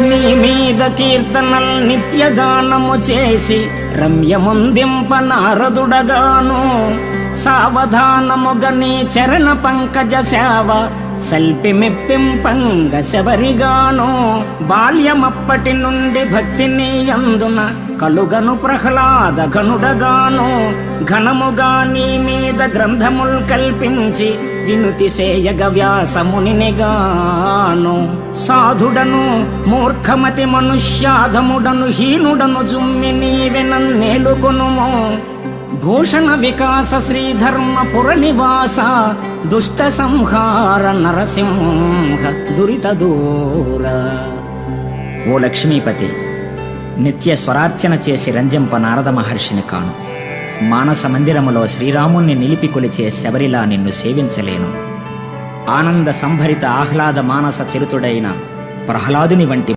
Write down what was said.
నీ మీద కీర్తనల్ నిత్యగానము చేసి రమ్యముందింప నారదుడగాను. సావధానముగ నీ చరణ పంకజ సేవ సల్పి మెప్పింపంగ శబరిగాను. బాల్యమప్పటి నుండి భక్తిని అందున కలుగను ప్రహ్లాద గనుడగాను ఘనముగా నీ మీద గ్రంథముల్ కల్పించి వినుతి సేయగ వ్యాసమునిగాను సాధుడను మూర్ఖమతి మనుష్యాధముడను హీనుడను జుమ్మి నీవె నన్నేలుకొనుము భూషణ వికాస శ్రీధర్మ పురనివాస దుష్ట సంహార నరసింహ దురిత దూర. ఓ లక్ష్మీపతి నిత్య స్వరార్చన చేసి రంజంప నారద మహర్షిని కాను. మానస మందిరములో శ్రీరాముణ్ణి నిలిపి కొలిచే శబరిలా నిన్ను సేవించలేను. ఆనంద సంభరిత ఆహ్లాద మానస చరితుడైన ప్రహ్లాదుని వంటి